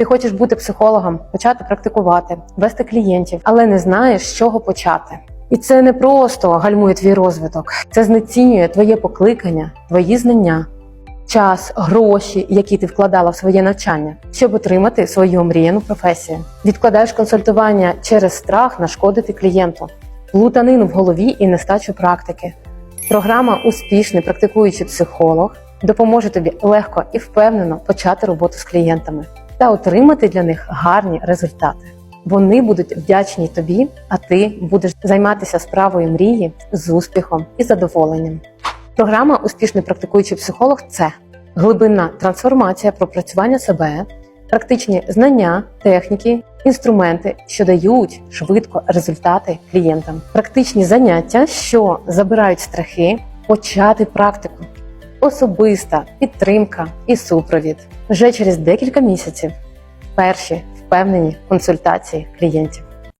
Ти хочеш бути психологом, почати практикувати, вести клієнтів, але не знаєш, з чого почати. І це не просто гальмує твій розвиток, це знецінює твоє покликання, твої знання, час, гроші, які ти вкладала в своє навчання, щоб отримати свою омріяну професію. Відкладаєш консультування через страх нашкодити клієнту, плутанину в голові і нестачу практики. Програма Успішний практикуючий психолог допоможе тобі легко і впевнено почати роботу з клієнтами та отримати для них гарні результати. Вони будуть вдячні тобі, а ти будеш займатися справою мрії з успіхом і задоволенням. Програма Успішний практикуючий психолог це глибинна трансформація пропрацювання себе, практичні знання, техніки, інструменти, що дають швидко результати клієнтам, практичні заняття, що забирають страхи, почати практику, особиста підтримка і супровід вже через декілька місяців. Перші впевнені консультації клієнтів.